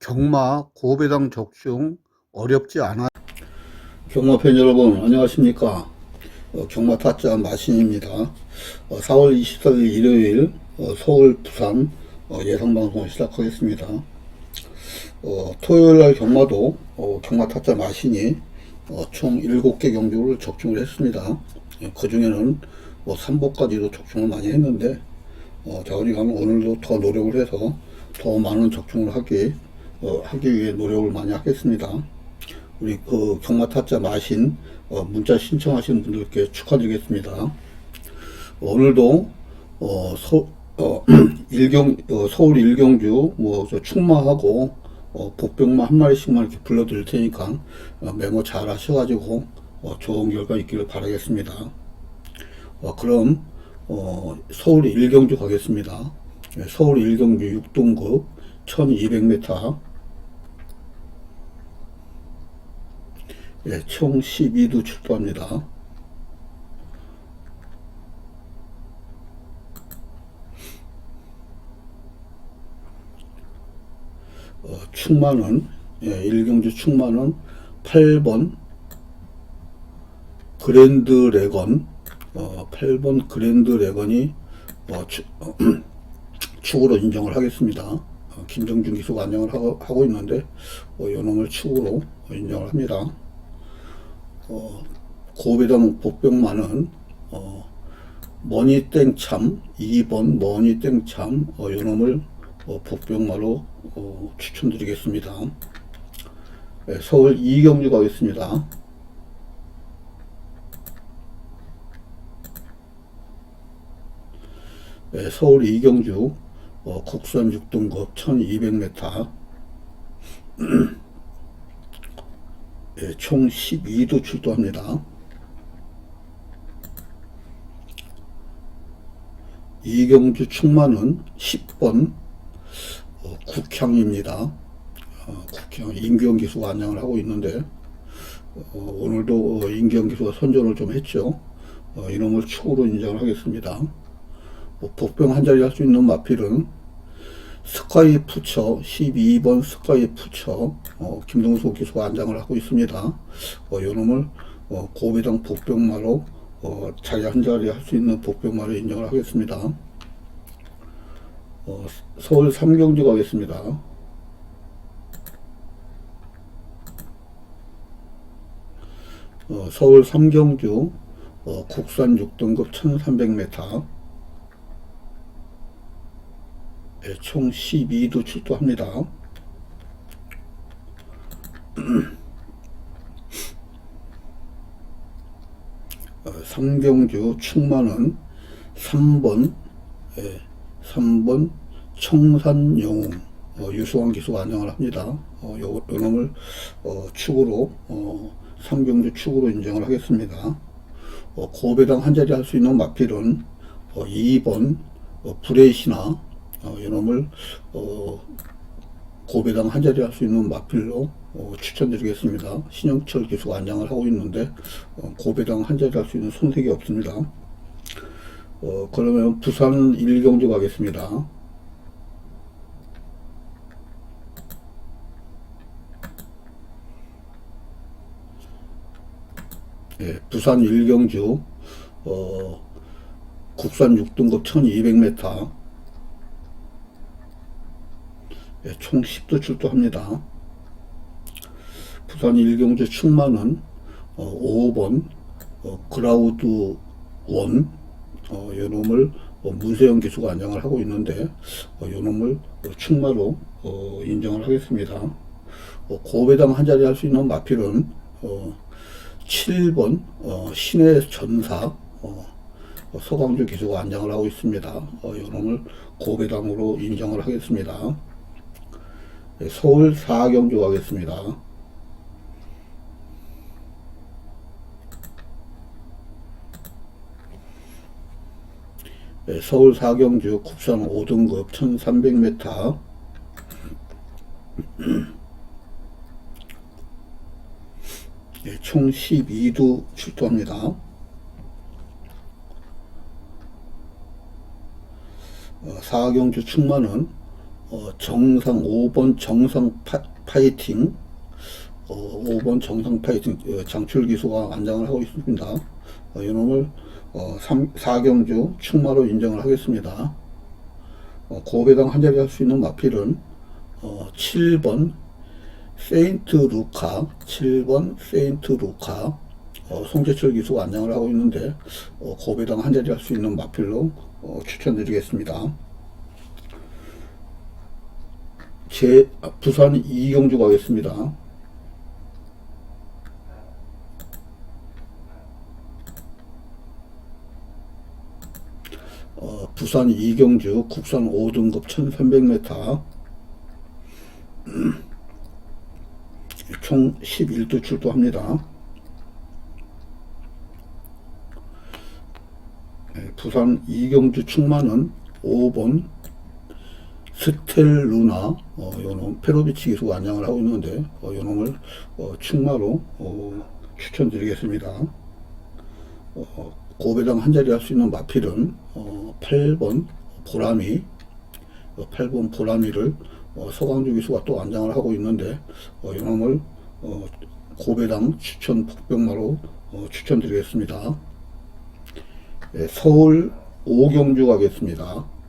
경마 고배당 적중 어렵지 않아. 경마 팬 여러분 안녕하십니까? 어, 경마 타짜 마신입니다. 어, 4월 24일 일요일 어, 서울 부산 어, 예상 방송을 시작하겠습니다. 어, 토요일 날 경마도 어, 경마 타짜 마신이 어, 총 7개 경주를 적중을 했습니다. 예, 그 중에는 뭐 3보까지도 적중을 많이 했는데 어, 자, 우리가 오늘도 더 노력을 해서 더 많은 적중을 하기, 어, 하기 위해 노력을 많이 하겠습니다. 우리 그 경마 타짜 마신 어, 문자 신청하신 분들께 축하드리겠습니다. 오늘도 어, 서, 어, 일경, 어, 서울 일경주 뭐저 충마하고 어, 복병마 한 마리씩만 이렇게 불러드릴 테니까 어, 메모 잘 하셔가지고 어, 좋은 결과 있기를 바라겠습니다. 어, 그럼 어, 서울 일경주 가겠습니다. 예, 서울 일경주 6등급 1200m 예, 총 12두 출두합니다. 어, 충만은 예, 일경주 충만은 8번 그랜드 레건 어, 8번 그랜드 레건이 어, 추, 어, 축으로 인정을 하겠습니다. 어, 김정준 기수가 안정을 하고, 하고 있는데 어, 요놈을 축으로 인정을 합니다. 어, 고배당 복병만은 어, 머니땡참 2번 머니땡참 어, 요놈을 어, 복병마로 어, 추천드리겠습니다. 네, 서울 이경주 가겠습니다. 네, 서울 이경주 어, 국산 6등급 1200m 네, 총 12도 출두합니다. 이경주 충만은 10번 어, 국향입니다. 어, 국향 임기영 기수가 안양을 하고 있는데 어, 오늘도 어, 임기영 기수가 선전을 좀 했죠. 어, 이놈을 축으로 인정을 하겠습니다. 뭐 복병 한 자리 할 수 있는 마필은 스카이 푸처 12번 스카이 푸처 어, 김동수 기수가 안장을 하고 있습니다. 어, 요놈을 어, 고배당 복병마로 어, 자기 한 자리 할수 있는 복병마로 인정을 하겠습니다. 어, 서울 삼경주 가겠습니다. 어, 서울 삼경주 어, 국산 6등급 1300m 네, 총 12도 출두합니다. 어, 삼경주 충만은 3번, 예, 3번 청산영웅 어, 유수환 기수가 안정을 합니다. 어, 요, 요 놈을 어, 축으로 어, 삼경주 축으로 인정을 하겠습니다. 어, 고배당 한 자리 할 수 있는 마필은 어, 2번 어, 브레이시나 어, 이놈을 어, 고배당 한 자리 할 수 있는 마필로 어, 추천드리겠습니다. 신영철 기수가 안장을 하고 있는데 어, 고배당 한 자리 할 수 있는 손색이 없습니다. 어, 그러면 부산 일경주 가겠습니다. 예, 부산 일경주 어, 국산 6등급 1200m 예, 총 10도 출두합니다. 부산 일경주 충만은 어, 5번 어, 그라우드 원 어, 요놈을 어, 문세영 기수가 안정을 하고 있는데 어, 요놈을 어, 충마로 어, 인정을 하겠습니다. 어, 고배당 한 자리 할 수 있는 마필은 어, 7번 어, 신의 전사 어, 어, 서광주 기수가 안정을 하고 있습니다. 어, 요놈을 고배당으로 인정을 하겠습니다. 네, 서울 사경주 가겠습니다. 네, 서울 사경주 국산 5등급 1300m 네, 총 12두 출두합니다. 어, 사경주 충만은 어, 정상 5번 정상 파, 파이팅 어, 5번 정상 파이팅 어, 장출 기수가 안장을 하고 있습니다. 어, 이놈을 어, 3, 4경주 충마로 인정을 하겠습니다. 어, 고배당 한 자리 할 수 있는 마필은 어, 7번 세인트 루카 7번 세인트 루카 어, 송재철 기수가 안장을 하고 있는데 어, 고배당 한 자리 할 수 있는 마필로 어, 추천드리겠습니다. 제 아, 부산 이경주 가겠습니다. 어, 부산 이경주 국산 5등급 1300m 총 11도 출도합니다. 네, 부산 이경주 충만은 5번 스텔루나 어, 요놈 페로비치 기수가 안장을 하고 있는데 어, 요놈을 어, 충마로 어, 추천드리겠습니다. 어, 고배당 한 자리 할 수 있는 마필은 어, 8번 보라미 어, 8번 보라미를 어, 서강주 기수가 또 안장을 하고 있는데 어, 요놈을 어, 고배당 추천 복병마로 어, 추천드리겠습니다. 예, 서울 오경주 가겠습니다.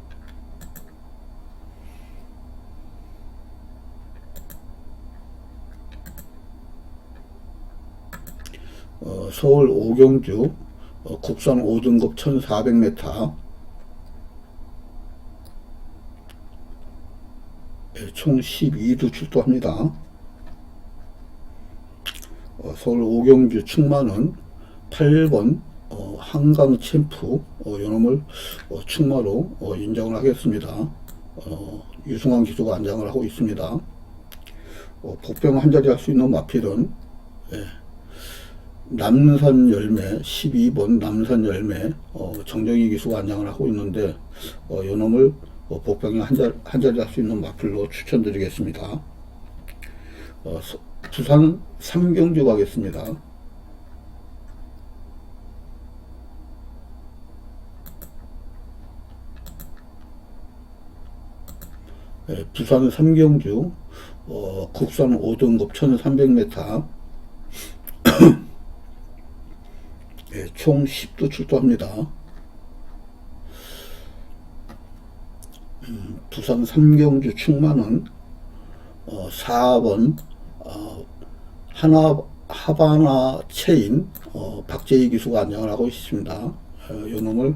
어, 서울 오경주 어, 국산 5등급 1400m 예, 총 12도 출도합니다. 어, 서울 오경주 충마는 8번 어, 한강 챔프 어, 요놈을 어, 충마로 어, 인정을 하겠습니다. 어, 유승환 기수가 안장을 하고 있습니다. 어, 복병 한 자리 할 수 있는 마필은 예, 남산 열매 12번 남산 열매 어, 정정희 기수가 안장을 하고 있는데 어, 요 놈을 어, 복병에 한, 자, 한 자리 할 수 있는 마필로 추천드리겠습니다. 어, 서- 부산 삼경주 가겠습니다. 예, 부산 삼경주 어, 국산 5등급 1300m 예, 총 10도 출도합니다. 음, 부산 삼경주 충만은 어, 4번 어, 하나 하바나 체인 어, 박재희 기수가 안장을 하고 있습니다. 어, 요 놈을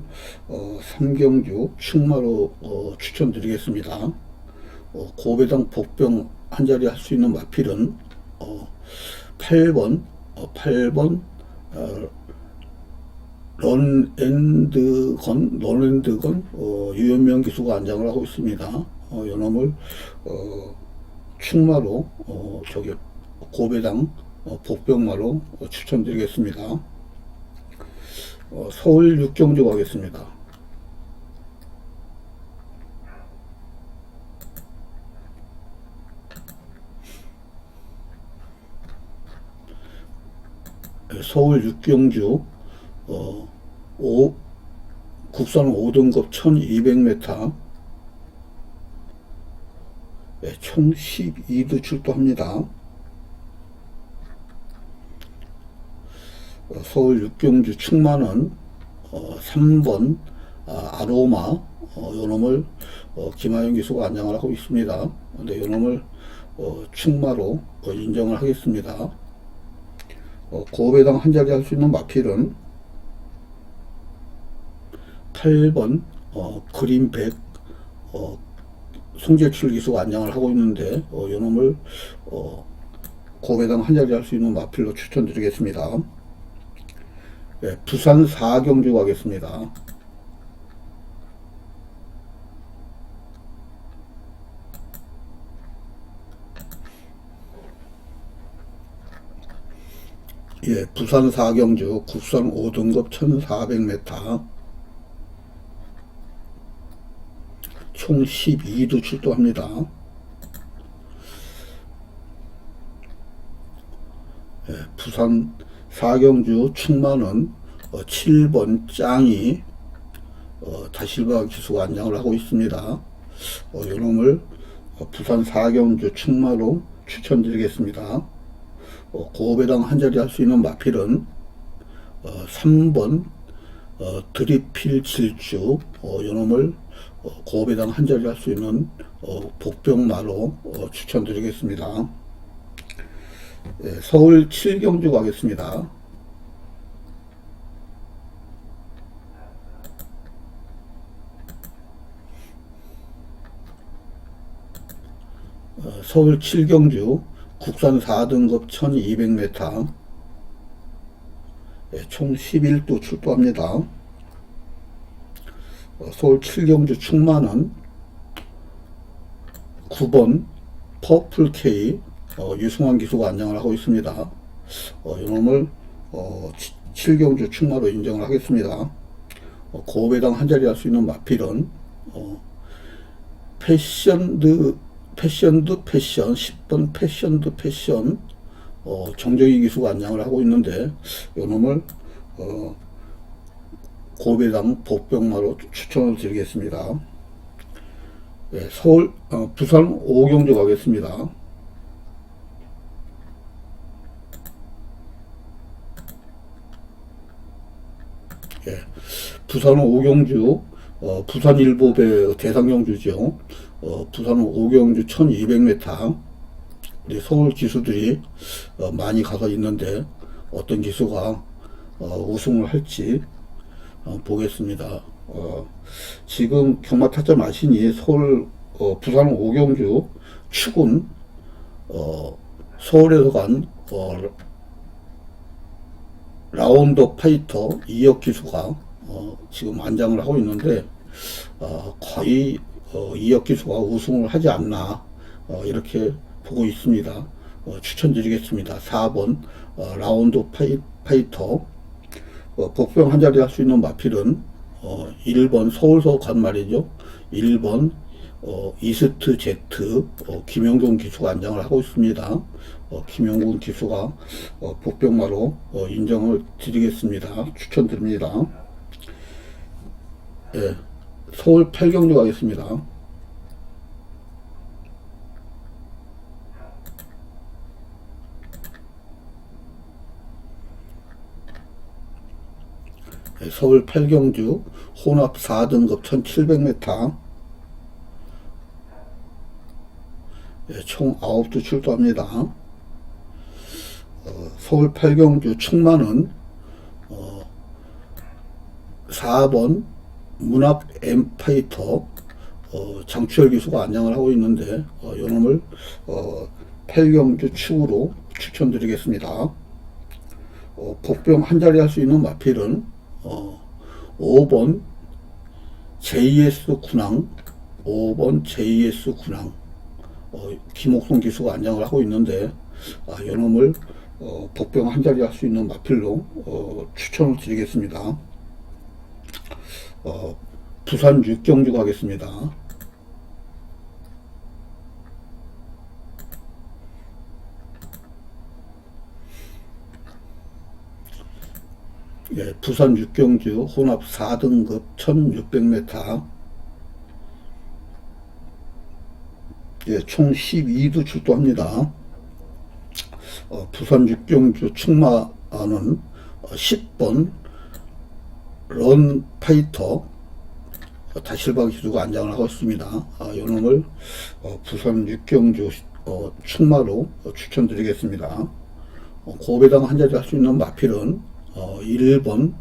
어, 삼경주 충마로 어, 추천드리겠습니다. 어, 고배당 복병 한 자리 할 수 있는 마필은 어, 8번 어, 8번 어, 런앤드건 런앤드건 어, 유현명 기수가 안장을 하고 있습니다. 어, 요 놈을 어, 충마로 어, 저기 고배당 어, 복병마로 어, 추천드리겠습니다. 어, 서울 육경주 가겠습니다. 네, 서울 육경주 어, 오, 국산 5등급 1200m 네, 총 12도 출도합니다. 어, 서울 육경주 충만은 어, 3번 아, 아로마 어, 요놈을 어, 김하영 기수가 안장을 하고 있습니다. 근데 요 놈을 어, 충마로 어, 인정을 하겠습니다. 어, 고배당 한 자리 할 수 있는 마필은 8번 어, 그린백 어, 송재출 기수가 안장을 하고 있는데 어, 요놈을 어, 고배당 한 자리 할 수 있는 마필로 추천드리겠습니다. 네, 부산 사경주 가겠습니다. 예, 부산 사경주 국산 5등급 1400m 총 12도 출도합니다. 예, 부산 사경주 충만은 어, 7번 짱이 어, 다실바 기수가 안장을 하고 있습니다. 어, 요놈을 어, 부산 사경주 충마로 추천드리겠습니다. 어, 고배당 한 자리 할 수 있는 마필은 어, 3번 어, 드리필 질주 어, 요놈을 어, 고배당 한 자리 할 수 있는 어, 복병마로 어, 추천드리겠습니다. 예, 서울 7경주 가겠습니다. 어, 서울 7경주 국산 4등급 1200m 예, 총 11도 출도합니다. 어, 서울 7경주 충만은 9번 퍼플 K 어, 유승환 기수가 안장을 하고 있습니다. 어, 이놈을 어, 7경주 충마로 인정을 하겠습니다. 어, 고배당 한 자리 할 수 있는 마필은 어, 패션드 패션드 패션 10번 패션드 패션 어, 정정희 기수가 안장을 하고 있는데 요놈을 어, 고배당 복병마로 추천을 드리겠습니다. 예, 서울 어, 부산 오경주 가겠습니다. 예, 부산 오경주 어, 부산 일보배 대상경주죠. 어, 부산 오경주 1200m 우리 서울 기수들이 어, 많이 가서 있는데 어떤 기수가 어, 우승을 할지 어, 보겠습니다. 어, 지금 경마 타점 마신이 서울 어, 부산 오경주 축은 어, 서울에서 간 어, 라운드 파이터 이혁 기수가 어, 지금 안장을 하고 있는데 어, 거의 어, 이혁 기수가 우승을 하지 않나 어, 이렇게 보고 있습니다. 어, 추천드리겠습니다. 4번 어, 라운드 파이, 파이터 어, 복병 한 자리 할수 있는 마필은 어, 1번 서울서 간 말이죠. 1번 어, 이스트 제트 어, 김영돈 기수가 안장을 하고 있습니다. 어, 김영돈 기수가 어, 복병마로 어, 인정을 드리겠습니다. 추천드립니다. 예, 서울 8경주 가겠습니다. 서울 8경주 혼합 4등급 1700m 예, 총 9도 출도합니다. 어, 서울 8경주 충만은 어, 4번 문합 엠파이터 어, 장추열 기수가 안장을 하고 있는데 어, 요놈을 어, 8경주 축으로 추천드리겠습니다. 어, 복병 한 자리 할 수 있는 마필은 어, 5번 JS 군항 5번 JS 군항 어, 김옥성 기수가 안장을 하고 있는데 아, 요놈을 어, 복병 한 자리 할 수 있는 마필로 어, 추천을 드리겠습니다. 어, 부산 육경주 가겠습니다. 예, 부산 육경주 혼합 4등급 1600m 예, 총 12도 출도합니다. 어, 부산 육경주 충마는 10번 런 파이터 다실바 기수가 안장을 하고 있습니다. 아, 요 놈을 어, 부산 육경주 어, 충마로 어, 추천드리겠습니다. 어, 고배당 한 자리 할 수 있는 마필은 어, 1번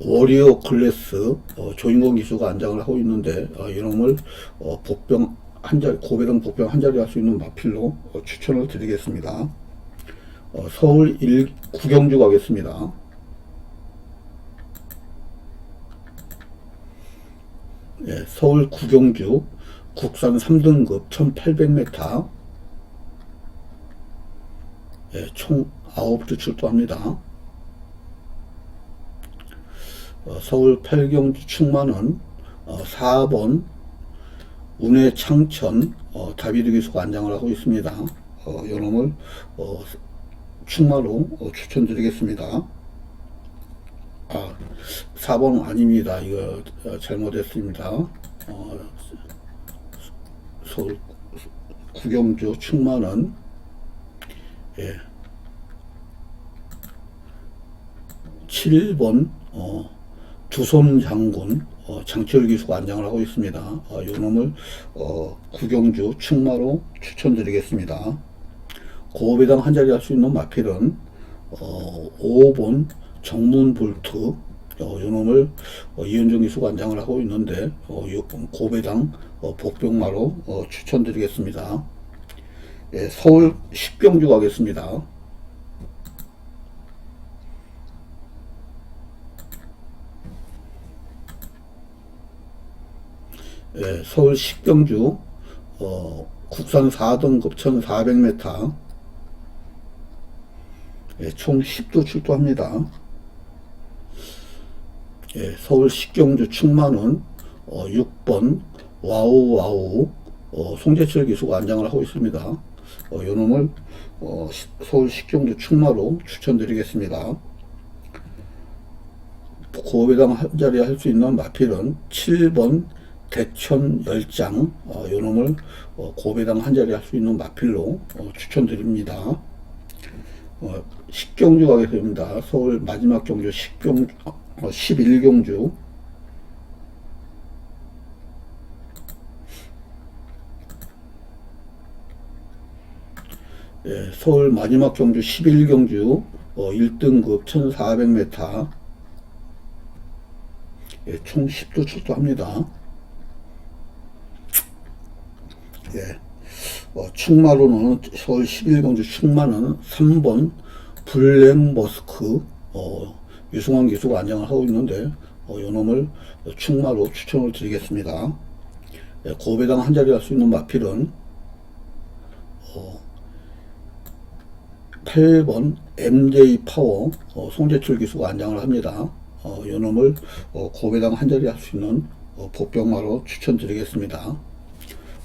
워리어 클래스 어, 조인공 기수가 안장을 하고 있는데 어, 이놈을 어, 복병 한 자리 고배당 복병 한 자리 할 수 있는 마필로 어, 추천을 드리겠습니다. 어, 서울 1 구경주 가겠습니다. 예, 서울 구경주 국산 3등급 1800m 예, 총 9주 출도합니다. 어, 서울 8경주 충만은 어, 4번 운해 창천 어, 다비드 기수가 안장을 하고 있습니다. 어, 요놈을 어, 충마로 어, 추천드리겠습니다. 아, 4번 아닙니다. 이거 어, 잘못했습니다. 어, 서울 구경주 충만은 예. 7번 어, 두손 장군 어, 장철 기수가 안장을 하고 있습니다. 어, 요 놈을 어, 구경주 충마로 추천드리겠습니다. 고배당 한 자리 할 수 있는 마필은 어, 5번 정문 볼트 어, 요 놈을 어, 이현정 기수가 안장을 하고 있는데 어, 요, 고배당 어, 복병마로 어, 추천드리겠습니다. 예, 서울 십경주 가겠습니다. 예, 서울 십경주 어, 국산 4등급 1400m 예, 총 10도 출도합니다. 예, 서울 식경주 충만은 어, 6번 와우 와우 어, 송재철 기수가 안장을 하고 있습니다. 어, 요 놈을 어, 시- 서울 식경주 충마로 추천드리겠습니다. 고배당 한 자리 할 수 있는 마필은 7번 대천 열장 어, 요 놈을 어, 고배당 한 자리 할 수 있는 마필로 어, 추천드립니다. 어, 식경주 가겠습니다. 서울 마지막 경주 식경주 어, 11경주 예, 서울 마지막 경주 11경주 어, 1등급 1400m 예, 총 10도 출도합니다. 예, 어, 충마로는 서울 11경주 충마는 3번 블랙머스크 어, 유승환 기수가 안장을 하고 있는데 어, 요 놈을 충마로 추천을 드리겠습니다. 예, 고배당 한 자리 할 수 있는 마필은 어, 8번 MJ 파워 어, 송재철 기수가 안장을 합니다. 어, 요 놈을 어, 고배당 한 자리 할 수 있는 어, 복병마로 추천드리겠습니다.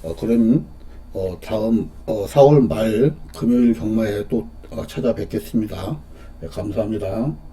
어, 그럼 어, 다음 어, 4월 말 금요일 경마에 또 어, 찾아뵙겠습니다. 네, 감사합니다.